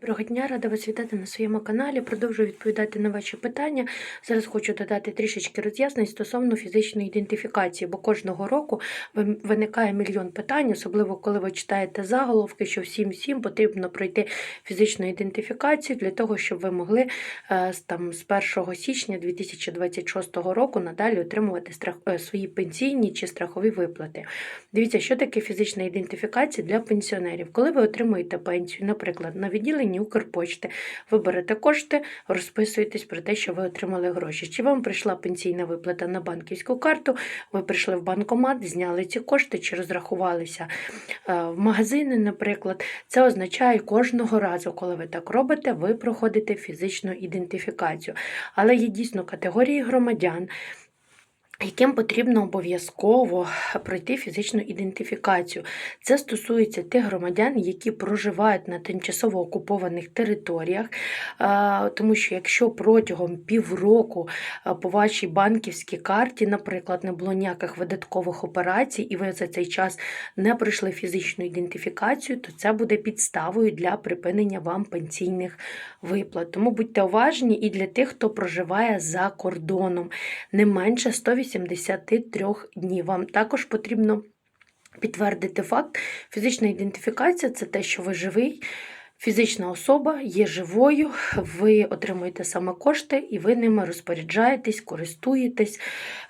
Доброго дня, рада вас вітати на своєму каналі. Продовжую відповідати на ваші питання. Зараз хочу додати трішечки роз'яснень стосовно фізичної ідентифікації, бо кожного року ви- виникає мільйон питань, особливо коли ви читаєте заголовки, що всім всім потрібно пройти фізичну ідентифікацію для того, щоб ви могли е, там, з 1 січня 2026 року надалі отримувати страх, е, свої пенсійні чи страхові виплати. Дивіться, що таке фізична ідентифікація для пенсіонерів. Коли ви отримуєте пенсію, наприклад, на відділенні Укрпочти, ви берете кошти, розписуєтесь про те, що ви отримали гроші. Чи вам прийшла пенсійна виплата на банківську карту, ви прийшли в банкомат, зняли ці кошти чи розрахувалися е, в магазини, наприклад. Це означає кожного разу, коли ви так робите, ви проходите фізичну ідентифікацію. Але є дійсно категорії громадян, яким потрібно обов'язково пройти фізичну ідентифікацію. Це стосується тих громадян, які проживають на тимчасово окупованих територіях, тому що якщо протягом півроку по вашій банківській карті, наприклад, не було ніяких видаткових операцій, і ви за цей час не пройшли фізичну ідентифікацію, то це буде підставою для припинення вам пенсійних виплат. Тому будьте уважні і для тих, хто проживає за кордоном не менше 183 днів. Вам також потрібно підтвердити факт. Фізична ідентифікація це те, що ви живий. Фізична особа є живою, ви отримуєте саме кошти, і ви ними розпоряджаєтесь, користуєтесь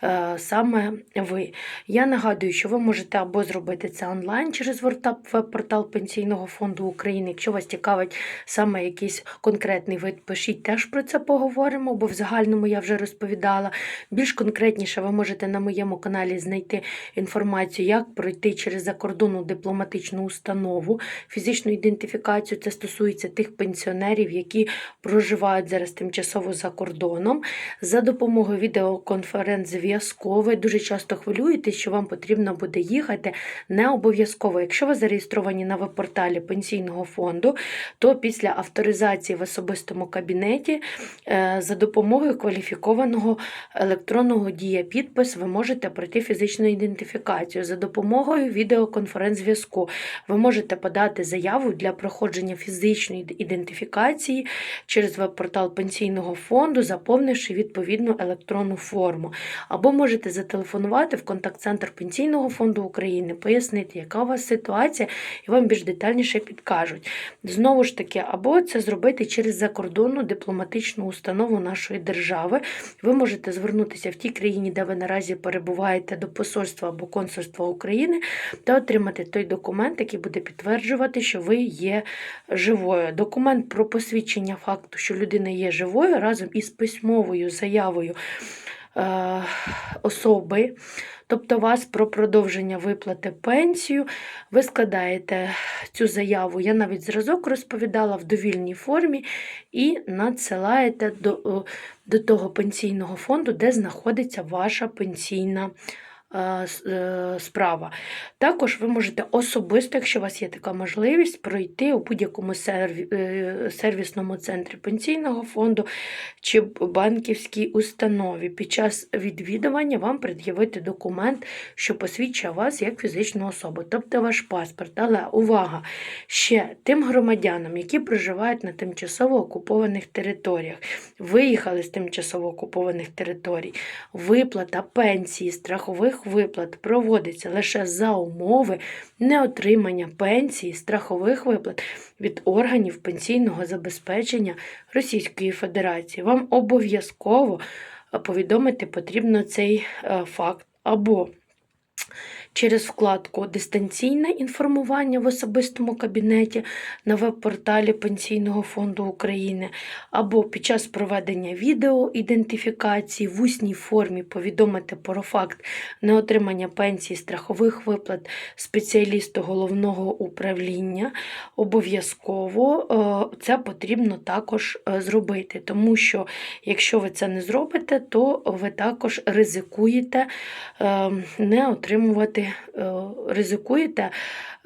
е, саме ви. Я нагадую, що ви можете або зробити це онлайн через веб-портал Пенсійного фонду України. Якщо вас цікавить саме якийсь конкретний вид, пишіть, теж про це поговоримо, бо в загальному я вже розповідала. Більш конкретніше ви можете на моєму каналі знайти інформацію, як пройти через закордонну дипломатичну установу, фізичну ідентифікацію. Це стосується тих пенсіонерів, які проживають зараз тимчасово за кордоном. За допомогою відеоконференц-зв'язку ви дуже часто хвилюєтесь, що вам потрібно буде їхати. Не обов'язково. Якщо ви зареєстровані на веб-порталі пенсійного фонду, то після авторизації в особистому кабінеті е, за допомогою кваліфікованого електронного дія підпис ви можете пройти фізичну ідентифікацію. За допомогою відеоконференц-зв'язку ви можете подати заяву для проходження фізичної ідентифікації через веб-портал пенсійного фонду, заповнивши відповідну електронну форму. Або можете зателефонувати в контакт-центр Пенсійного фонду України, пояснити, яка у вас ситуація, і вам більш детальніше підкажуть. Знову ж таки, або це зробити через закордонну дипломатичну установу нашої держави. Ви можете звернутися в тій країні, де ви наразі перебуваєте до посольства або консульства України, та отримати той документ, який буде підтверджувати, що ви є живою. Документ про посвідчення факту, що людина є живою, разом із письмовою заявою е, особи, тобто вас про продовження виплати пенсію. Ви складаєте цю заяву, я навіть зразок розповідала в довільній формі, і надсилаєте до, е, до того пенсійного фонду, де знаходиться ваша пенсійна справа. Також ви можете особисто, якщо у вас є така можливість, пройти у будь-якому е, сервісному центрі пенсійного фонду чи банківській установі. Під час відвідування вам пред'явити документ, що посвідчує вас як фізичну особу, тобто ваш паспорт. Але увага! Ще тим громадянам, які проживають на тимчасово окупованих територіях, виїхали з тимчасово окупованих територій, виплата пенсії, страхових виплат проводиться лише за умови неотримання пенсії, страхових виплат від органів пенсійного забезпечення Російської Федерації. Вам обов'язково повідомити потрібно цей е, факт або через вкладку Дистанційне інформування в особистому кабінеті на веб-порталі Пенсійного фонду України, або під час проведення відеоідентифікації в усній формі повідомити про факт неотримання пенсії страхових виплат спеціалісту головного управління. Обов'язково е, це потрібно також е, зробити, тому що якщо ви це не зробите, то ви також ризикуєте е, не отримувати, е, ризикуєте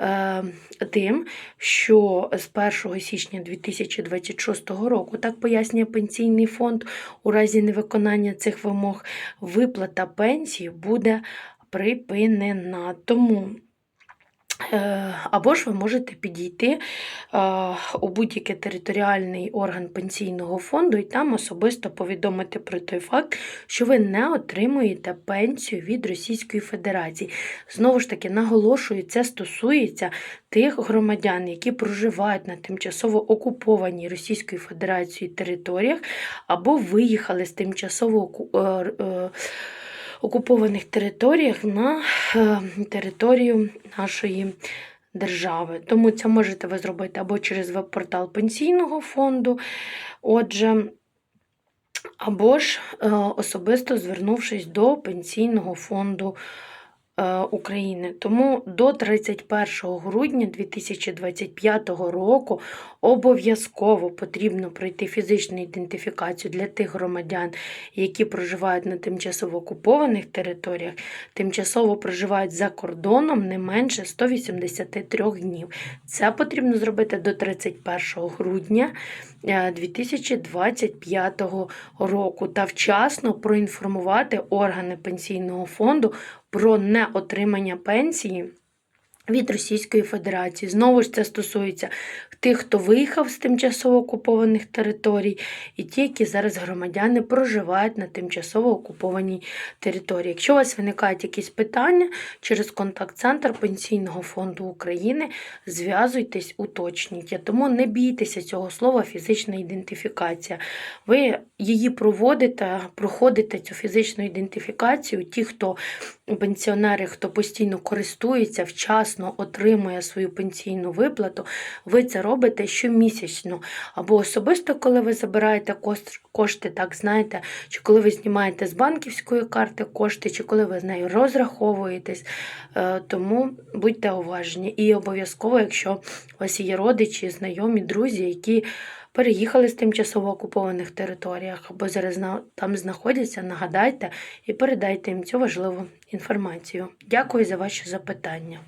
е, тим, що з 1 січня 2026 року, так пояснює пенсійний фонд, у разі невиконання цих вимог виплата пенсії буде припинена. Тому Або ж ви можете підійти е, у будь-який територіальний орган пенсійного фонду і там особисто повідомити про той факт, що ви не отримуєте пенсію від Російської Федерації. Знову ж таки, наголошую, це стосується тих громадян, які проживають на тимчасово окупованій Російською Федерацією територіях, або виїхали з тимчасово оку- е, е, окупованих територіях на е, територію нашої держави. Тому це можете ви зробити або через веб-портал пенсійного фонду, отже, або ж е, особисто звернувшись до Пенсійного фонду України. Тому до 31 грудня 2025 року обов'язково потрібно пройти фізичну ідентифікацію для тих громадян, які проживають на тимчасово окупованих територіях, тимчасово проживають за кордоном не менше 183 днів. Це потрібно зробити до 31 грудня е, 2025 року та вчасно проінформувати органи пенсійного фонду про неотримання пенсії. Від Російської Федерації. Знову ж це стосується тих, хто виїхав з тимчасово окупованих територій, і ті, які зараз громадяни проживають на тимчасово окупованій території. Якщо у вас виникають якісь питання через контакт-центр Пенсійного фонду України, зв'язуйтесь, уточніть. Тому не бійтеся цього слова фізична ідентифікація. Ви її проводите, проходите цю фізичну ідентифікацію. Ті, хто пенсіонери, хто постійно користується, вчасно отримує свою пенсійну виплату, ви це робите щомісячно. Або особисто, коли ви забираєте кошти, так знаєте, чи коли ви знімаєте з банківської карти кошти, чи коли ви з нею розраховуєтесь. Е, Тому будьте уважні. І обов'язково, якщо у вас є родичі, знайомі, друзі, які переїхали з тимчасово окупованих територіях або зараз там знаходяться, нагадайте і передайте їм цю важливу інформацію. Дякую за ваші запитання.